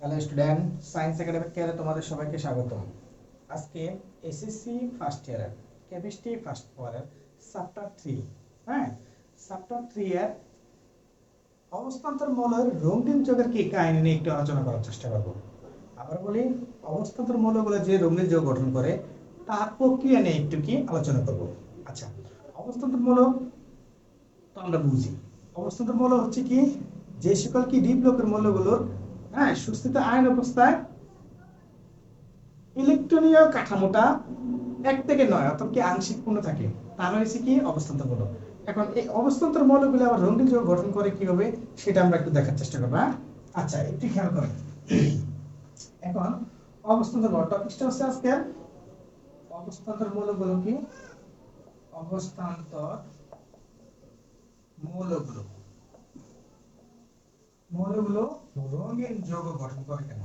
Hello student science academic কেয়ারে তোমাদের সবাইকে স্বাগত আজকে এসএসসি ফার্স্ট ইয়ারের কেমিস্ট্রি ফার্স্ট ইয়ারের চ্যাপ্টার থ্রি হ্যাঁ? চ্যাপ্টার থ্রি এর অবস্থান্তর মৌলের রঙিন যোগের কি কাহিনী নিয়ে একটু আলোচনা করার চেষ্টা করব। আবার বলি অবস্থান্তর মৌলগুলো যে রঙিন যোগ গঠন করে, তার প্রক্রিয়া নিয়ে একটু কি আলোচনা করব। আচ্ছা অবস্থান্তর মৌল তো আমরা বুঝি। অবস্থান্তর মৌল হচ্ছে কি? যে সকল কি ডি ব্লকের মৌলগুলোর হ্যাঁ সুস্থিত আয়ন অবস্থায় ইলেকট্রনীয় কাঠামোটা এক থেকে নয়, অর্থাৎ কি আংশিক পূর্ণ থাকে। তার হয়েছে কি অবস্থান্তর মৌল এখন এই অবস্থান্তর মৌলগুলো আবার রঙিন যৌগ গঠন করে কীভাবে সেটা আমরা একটু দেখার চেষ্টা করব হ্যাঁ? আচ্ছা একটু খেয়াল করেন। এখন অবস্থান্তর মৌল টপিকটা হচ্ছে আজকে অবস্থান্তর মৌলগুলো কি? অবস্থান্তর মৌলগুলো মৌলগুলো রঙিন যৌগ গঠন করে কেন?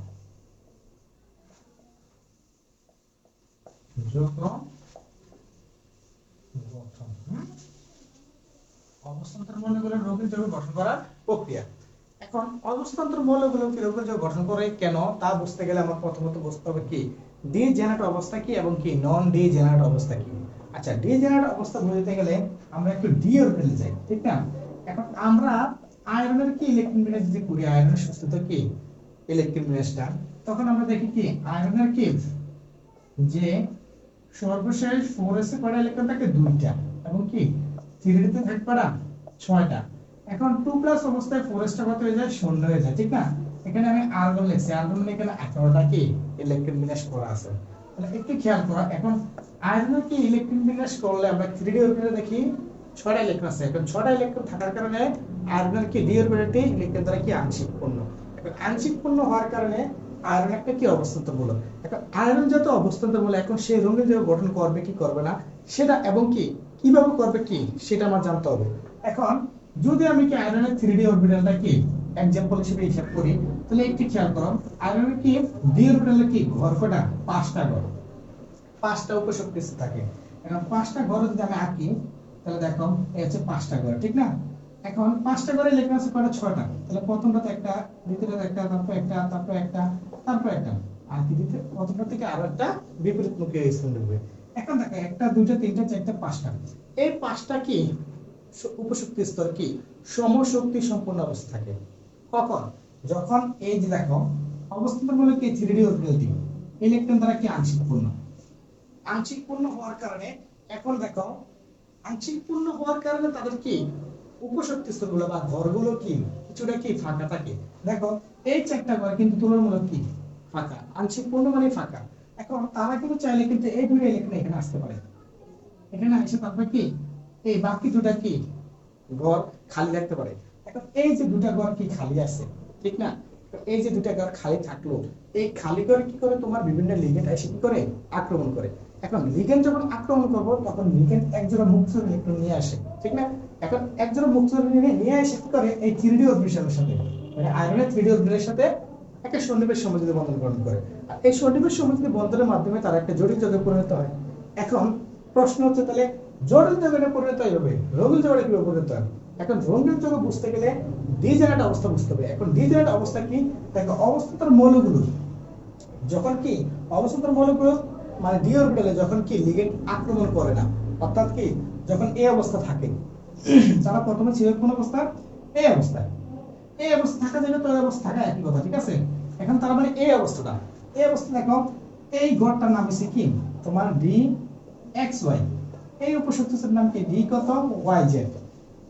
যৌগ গঠন অবস্থান্তর মৌলগুলো রঙিন যৌগ গঠন করার প্রক্রিয়া। এখন অবস্থান্তর মৌলগুলো কি রঙিন যৌগ গঠন করে কেন? তা বুঝতে গেলে আমার প্রথমত বুঝতে হবে কি? ডি জেনারেট অবস্থা কি এবং কি? নন ডি জেনারেট অবস্থা কি? আচ্ছা ডি জেনারেট অবস্থা বুঝতে গেলে আমরা একটু ডি অরবিটালে যাই, ঠিক না? এখন আমরা আয়রনের কি ইলেকট্রন যদি করি আয়রনের সুস্থতা কি? ইলেকট্রন বিন্যাসটা তখন আমরা দেখি কি? আয়রনের কি? যে সর্বশেষ ফোর এসে ইলেকট্রন থাকে দুইটা এবং কি? থাকে ছয়টা। এখন টু প্লাস অবস্থায় ফোর এসটা কত হয়ে যায়? শূন্য হয়ে যায়, ঠিক না? এখানে আমি আর্গন লিখছি। আর্গন মানে এখানে আঠারোটা কি? ইলেকট্রন বিন্যাস করা আছে। তাহলে একটু খেয়াল করো, এখন আয়রনের কি ইলেকট্রন বিন্যাস করলে আমরা থ্রি ডি অরবিটালে দেখি? ছয়টা ইলেকট্রন আছে। এখন ছয়টা ইলেকট্রন থাকার কারণে আয়রনের কি ডি অরবিটালটি দ্বারা কি আংশিক আংশিক হওয়ার কারণে আয়রন একটা কি এখন আয়রন যত এখন রঙিন গঠন করবে কি করবে না, সেটা এবং কি, কীভাবে করবে কি, সেটা আমার জানতে হবে। এখন যদি আমি কি আয়রনের থ্রি ডি অরবিটালটা কি এক্সাম্পল হিসেবে হিসাব করি, তাহলে একটু খেয়াল করো আয়রনের কি ডি অরবিটালে কি ঘর কটা পাঁচটা ঘর। পাঁচটা উপশক্তি থাকে এখন পাঁচটা ঘর যদি আমি আঁকি, তাহলে দেখো, এই হচ্ছে পাঁচটা ঘর, ঠিক না? এখন পাঁচটা করে লেখা আছে, কয়টা? ছয়টা। তাহলে প্রথমটা একটা, দ্বিতীয়টা একটা, তারপর একটা তারপর একটা তারপর একটা। আর দ্বিতীয় প্রথমটা থেকে আরও একটা বিপরীত মুখে ঢুকবে এখন দেখো, একটা, দুইটা, তিনটা, চারটা, পাঁচটা। এই পাঁচটা কি? উপশক্তি স্তর কি? সমশক্তি সম্পন্ন অবস্থা থাকে। কখন? যখন এই যে দেখো অবস্থান মূলক কি? থ্রি ডি অরবিটালটি ইলেকট্রন দ্বারা কি আংশিক পূর্ণ? আংশিক পূর্ণ হওয়ার কারণে, এখন দেখো, আংশিক পূর্ণ হওয়ার কারণে তাদের কি? উপশক্তি স্তরগুলো বা ঘরগুলো কি? কিছুটা কি ফাঁকা থাকে? দেখো, এই চারটা ঘর কিন্তু তুলনামূলক কি? ফাঁকা আংশিক পূর্ণ মানে ফাঁকা। এখন তারা কিন্তু চাইলে কিন্তু এই দুটো ইলেকট্রন এখানে আসতে পারে। এখানে এসে তারপরে কি? এই বাকি দুটা কি? ঘর খালি রাখতে পারে। এখন এই যে দুটা ঘর কি খালি আছে, ঠিক না? এই যে দুটা ঘর খালি থাকল, এই খালি ঘরে কি করে তোমার বিভিন্ন লিগেন্ড এসে কি করে? আক্রমণ করে। এখন লিগেন্ড যখন আক্রমণ করব, তখন লিগেন্ড একজোড়া মুক্ত ইলেকট্রন নিয়ে আসে। ঠিক না? এখন একজোড়া মুক্ত নিয়ে নিয়ে এসে কি করে? এই থ্রি সাথে মানে আয়রনের ডি সাথে একটা সন্নিবেশ বন্ধন গ্রহণ করে। আর এই সন্নিবেশ বন্ধনের মাধ্যমে তারা একটা জটিল পরিণত হয়। এখন প্রশ্ন হচ্ছে তাহলে জটিল পরিণত যোগে কীভাবে পরিণত হয়? এখন বুঝতে গেলে অবস্থা বুঝতে হবে। এখন অবস্থা কি? অবস্থান্তর মৌলগুলো। যখন কি মৌলগুলো মানে ডি অরবিটালে যখন কি লিগেন্ড আক্রমণ করে না, অর্থাৎ কি যখন এই অবস্থা থাকে তারা প্রথমে ছিল কোন অবস্থা? এই অবস্থায় এই অবস্থা থাকা যাবে তো অবস্থা থাকা একই কথা, ঠিক আছে? এখন তার মানে এই অবস্থাটা। এই অবস্থা দেখো, এই গড়টার নাম হচ্ছে কি? তোমার ডি এক্স ওয়াই এই উপশক্তির নাম কি? ডি কত? ওয়াই জেড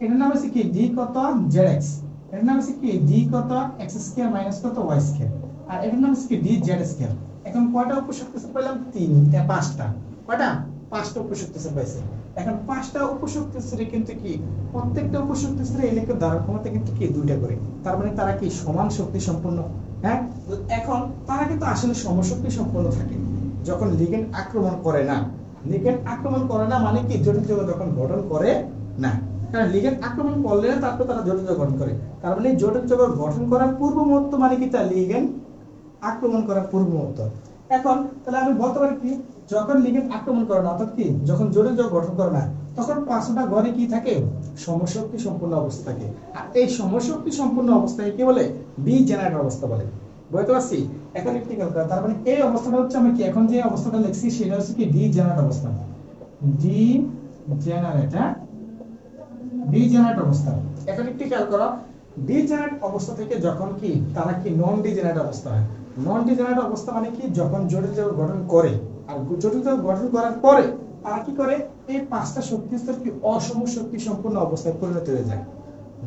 এটার নাম হচ্ছে কি? ডি কত? জেড এক্স এটার নাম হচ্ছে কি? ডি কত? এক্স স্কয়ার মাইনাস কত? ওয়াই স্কয়ার আর এটার নাম হচ্ছে কি? ডি জেড স্কয়ার এখন কয়টা উপশক্তি স্তর পেলাম তিন পাঁচটা। কয়টা? পাঁচটা উপশক্তি স্তর পাইছে। এখন পাঁচটা উপশক্তি স্তরে কিন্তু কি? প্রত্যেকটা উপশক্তি স্তরে ইলেকট্রন ধারণ ক্ষমতা কিন্তু কি? দুইটা করে। তার মানে তারা কি সমান শক্তি সম্পন্ন? হ্যাঁ? এখন তারা কিন্তু আসলে সমশক্তি সম্পন্ন থাকে। যখন লিগেন্ড আক্রমণ করে না। লিগেন্ড আক্রমণ করে না মানে কি? জটিল যৌগ যখন গঠন করে না। কারণ লিগেন্ড আক্রমণ করলে না, তারপর তারা জটিল যৌগ গঠন করে। তার মানে জটিল যৌগ গঠন করার পূর্ব মুহূর্ত মানে কি তার লিগেন্ড আক্রমণ করার পূর্ব মুহূর্ত। এখন তাহলে আমি বলতে পারি কি? যখন লিগেন্ড আক্রমণ করে না, অর্থাৎ কি? যখন জটিল যৌগ গঠন করে না, তখন পাঁচটা ঘরে কি থাকে? সমশক্তি সম্পূর্ণ অবস্থা থাকে। আর এই সমশক্তি সম্পূর্ণ অবস্থায় কি বলে? বি জেনারেটর অবস্থা বলে। বুঝতে পারছি? এখন একটু খেয়াল করো তার মানে এই অবস্থাটা হচ্ছে আমি কি এখন যে অবস্থাটা লিখছি, সেটা হচ্ছে কি ডি জেনারেট অবস্থা। ডি জেনারেট হ্যাঁ ডি জেনারেট অবস্থা। এখন একটু খেয়াল করো ডি জেনারেট অবস্থা থেকে যখন কি, তারা কি নন ডি জেনারেট অবস্থা হয়? নন ডি জেনারেট অবস্থা মানে কি? যখন জটিল যৌগ গঠন করে আর জটিল যৌগ গঠন করার পরে তারা কি করে? এই পাঁচটা শক্তি স্তর কি অসম শক্তি সম্পূর্ণ অবস্থায় পরিণত হয়ে যায়।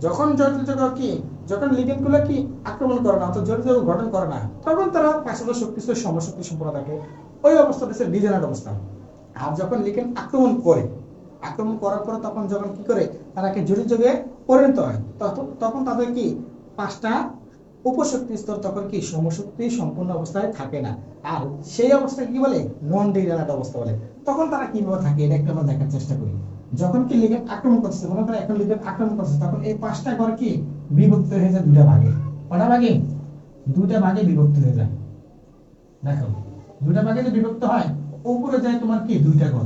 যখন জটিল যৌগ কি? যখন লিগেন্ডগুলো কি আক্রমণ করে না, অর্থাৎ জটিল গঠন করে না, তখন তারা পাঁচটা শক্তি স্তর, সমশক্তি সম্পূর্ণ থাকে। ওই অবস্থাটা হচ্ছে ডি জেনারেট অবস্থা। আর যখন লিগেন্ড আক্রমণ করে, আক্রমণ করার পরে তখন যখন কি করে? তারা কি জটিল যুগে পরিণত হয়। তত- তখন তাদের কি? পাঁচটা উপশক্তি স্তর তখন কি সমশক্তি সম্পূর্ণ অবস্থায় থাকে না। আর সেই অবস্থাকে কি বলে? নন ডিজেনারেট অবস্থা বলে। তখন তারা কীভাবে থাকে? এটা একটু আমরা দেখার চেষ্টা করি। যখন কি লিগেন্ড আক্রমণ করছে মনে করে এখন লিগেন্ড আক্রমণ করছে তখন এই পাঁচটা ঘর কি বিভক্ত হয়ে যায় দুটা ভাগে। কটা ভাগে? দুটা ভাগে বিভক্ত হয়ে যায়। দেখো দুটা ভাগে যে বিভক্ত হয়, উপরে যায় তোমার কি? দুইটা ঘর।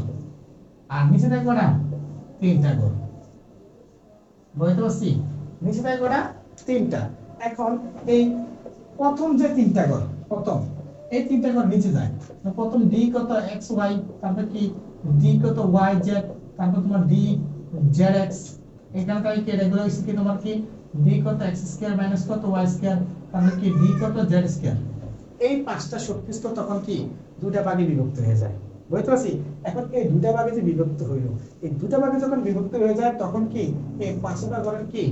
আর নিচে থাকে কটা? তিনটা ঘর। বুঝতে পারছি? নিচে থাকে কটা? তিনটা। এখন এই প্রথম যে তিনটা ঘর, প্রথম, এই তিনটা ঘর নিচে যায়। প্রথম ডি কত এক্স ওয়াই তারপর কি ডি কত ওয়াই জেড তারপর তোমার ডি জেড এক্স এখানকার কি এগুলো হচ্ছে কি তোমার কি? ডি কত এক্স স্কয়ার মাইনাস কত ওয়াই স্কয়ার তারপর কি ডি কত জেড স্কয়ার এই পাঁচটা শক্তি স্তর তখন কি দুটা ভাগে বিভক্ত হয়ে যায়। বুঝতে পারছি? এখন এই দুটা ভাগে যে বিভক্ত হইল, এই দুটা ভাগে যখন বিভক্ত হয়ে যায়, তখন কি এই পাঁচটা ঘরের কি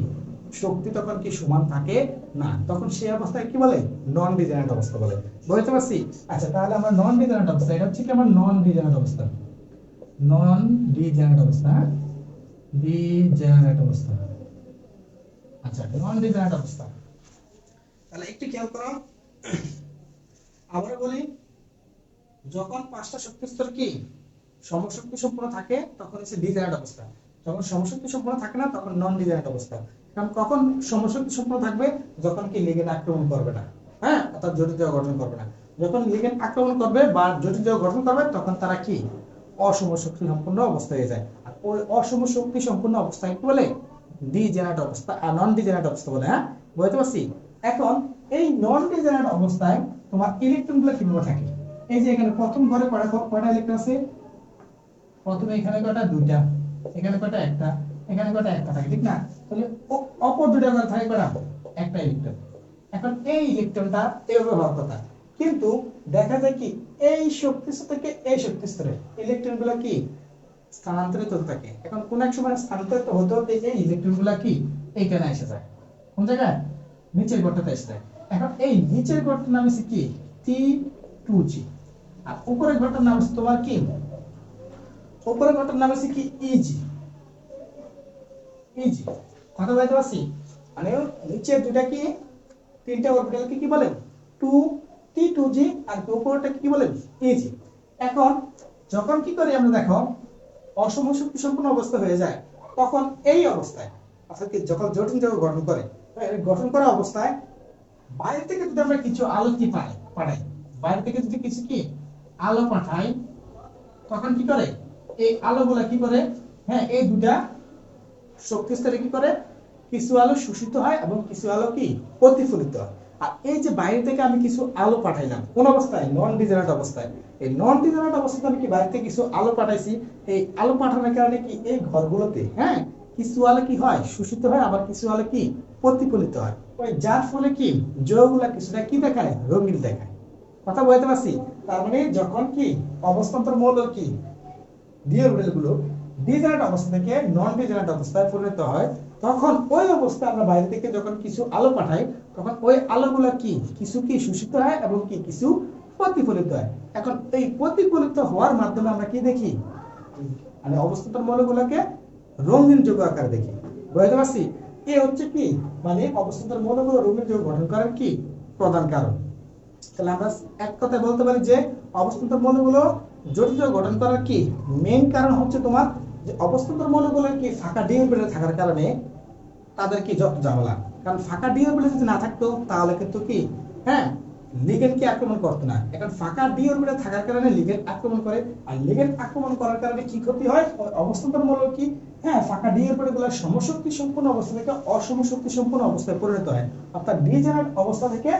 শক্তি তখন কি সমান থাকে? না। তখন সেই অবস্থায় কি বলে? নন ডিজেনারেট অবস্থা বলে। বুঝতে পারছি? আচ্ছা তাহলে আমরা নন ডিজেনারেট অবস্থা, এটা হচ্ছে কি আমার নন ডিজেনারেট অবস্থা? নন ডিজেনারেট অবস্থা ডিজেনারেট অবস্থা। আচ্ছা নন ডিজেনারেট অবস্থা। তাহলে একটু খেয়াল করো। আবারও বলি, যখন পাঁচটা শক্তি স্তর কি? সমশক্তি সম্পূর্ণ থাকে, তখন হচ্ছে ডিজেনারেট অবস্থা। যখন সমশক্তি সম্পূর্ণ থাকে না, তখন নন ডিজেনারেট অবস্থা। কারণ কখন সমশক্তি সম্পূর্ণ থাকবে? যখন কি লিগেন্ড আক্রমণ করবে না। হ্যাঁ? অর্থাৎ জটিল গঠন করবে না। যখন লিগেন্ড আক্রমণ করবে বা জটিল গঠন করবে, তখন তারা কি? অসম শক্তি সম্পূর্ণ অবস্থা হয়ে যায়। আর ওই অসম শক্তি সম্পূর্ণ অবস্থায় কি বলে? ডিজেনারেট অবস্থা আর নন ডিজেনারেট অবস্থা বলে হ্যাঁ? বুঝতে পারছি? এখন এই নন ডিজেনারেট অবস্থায় তোমার ইলেকট্রনগুলো কীভাবে থাকে? এই যে এখানে প্রথম ঘরে কয়টা কয়টা ইলেকট্রন আছে? প্রথমে এখানে কয়টা? দুইটা। এখানে কয়টা? একটা। এখানে কয়টা একটা থাকে, ঠিক না? তাহলে অপর দুটো ঘরে থাকে কয়টা একটা ইলেকট্রন এখন এই ইলেকট্রনটা এভাবে হওয়ার কথা। কিন্তু দেখা যায় কি, এই শক্তি থেকে এই শক্তি স্তরে ইলেকট্রনগুলো কি? স্থানান্তরিত থাকে। এখন কোন এক সময় স্থানান্তরিত হতে হতে এই ইলেকট্রনগুলা কি? এইখানে এসে যায়। কোন জায়গায়? নিচের ঘরটাতে এসে যায়। এখন এই নিচের ঘরটার নাম হচ্ছে কি? টি টু জি আর উপরের ঘরটার নাম হচ্ছে তোমার কি? উপরের ঘরটার নাম হচ্ছে কি? ইজি ইজি কথা বলতে পারছি? মানে নিচে দুটা কি? তিনটা অরবিটালকে কি বলেন টু টি টু জি আর উপরটা কি বলেন ইজি এখন যখন কি করি আমরা দেখো, অসম শক্তি সম্পূর্ণ অবস্থা হয়ে যায়, তখন এই অবস্থায়, অর্থাৎ যখন জটিল যৌগ গঠন করে গঠন করা অবস্থায় বাইরে থেকে যদি আমরা কিছু আলো কি পাই, পাঠাই বাইরে থেকে যদি কিছু কি? আলো পাঠাই, তখন কি করে? এই আলোগুলা কি করে? হ্যাঁ এই দুটা শক্তি স্তরে কি করে? কিছু আলো শোষিত হয় এবং কিছু আলো কি? প্রতিফলিত হয়। আর এই যে বাইরে থেকে আমি কিছু আলো পাঠাইলাম, কোন অবস্থায়? নন ডিজেনারেট অবস্থায়। এই নন ডিজেনারেট অবস্থায় আমি কি বাইরে থেকে কিছু আলো পাঠাইছি? এই আলো পাঠানোর কারণে কি এই ঘরগুলোতে হ্যাঁ কিছু আলো কি হয়? শোষিত হয়, আবার কিছু আলো কি? প্রতিফলিত হয়। ওই যার ফলে কি? জয়গুলা কিছুটা কি দেখায়? রঙিন দেখায়। কথা বলতে পারছি? তার মানে যখন কি অবস্থান্তর মৌল কি? ডিঅরবিটালগুলো ডিজেনারেট অবস্থা থেকে নন ডিজেনারেট অবস্থায় পরিণত হয়, তখন ওই অবস্থায় আমরা বাইরে থেকে যখন কিছু আলো পাঠাই, তখন ওই আলোগুলা কি? কিছু কি শোষিত হয় এবং কি কিছু প্রতিফলিত হয়। এখন এই প্রতিফলিত হওয়ার মাধ্যমে আমরা কি দেখি? মানে অবস্থান্তর মৌলগুলোকে রঙিন যৌগ আকার দেখি। বুঝতে পারছি? এ হচ্ছে কি? মানে অবস্থান্তর মৌলগুলো রঙিন যৌগ গঠন করার কি? প্রধান কারণ। তাহলে আমরা এক কথায় বলতে পারি যে অবস্থান্তর মৌলগুলো জটিল গঠন করার কি? মেইন কারণ হচ্ছে তোমার যে অবস্থান্তর মৌলগুলোর কি, ফাঁকা ডি অরবিটাল থাকার কারণে তাদের কি ঝামেলা? কারণ ফাঁকা ডি অরবিটাল যদি না থাকতো, তাহলে কিন্তু কি হ্যাঁ লিগেন্ডকে আক্রমণ করতো না। এখন ফাঁকা ডি অরবিটাল থাকার কারণে লিগেন্ড আক্রমণ করে, আর লিগেন্ড আক্রমণ করার কারণে কি ক্ষতি হয়? অবস্থান্তরমূলক কি হ্যাঁ ফাঁকা ডি অরবিটালগুলো সমশক্তি সম্পন্ন অবস্থা থেকে অসমশক্তি সম্পন্ন অবস্থায় পরিণত হয়। অর্থাৎ ডিজেনারেট অবস্থা থেকে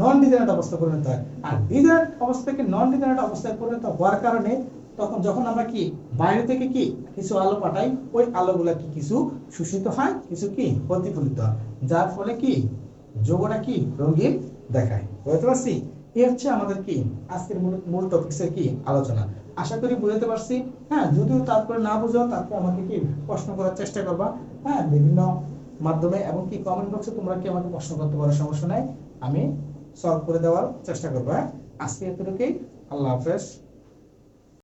নন ডিজেনারেট অবস্থা পরিণত হয়। আর ডিজেনারেট অবস্থা থেকে নন ডিজেনারেট অবস্থায় পরিণত হওয়ার কারণে তখন যখন আমরা কি, বাইরে থেকে কি কিছু আলো পাঠাই, ওই আলোগুলা কি কিছু শোষিত হয়, কিছু কি প্রতিফলিত হয়। যার ফলে কি, যোগটা কি রঙিন দেখায়। বুঝতে পারছি? এই হচ্ছে আমাদের কি, আজকের মূল টপিক্সের কি আলোচনা। আশা করি বুঝতে পারছি। হ্যাঁ যদিও তারপরে না বুঝো তারপরে আমাকে কি প্রশ্ন করার চেষ্টা করবা। হ্যাঁ বিভিন্ন মাধ্যমে এবং কি কমেন্ট বক্সে তোমরা কি আমাকে প্রশ্ন করতে পারো, সমস্যা নাই। আমি সলভ করে দেওয়ার চেষ্টা করব। হ্যাঁ আজকে এতটুকুই। আল্লাহ হাফেজ।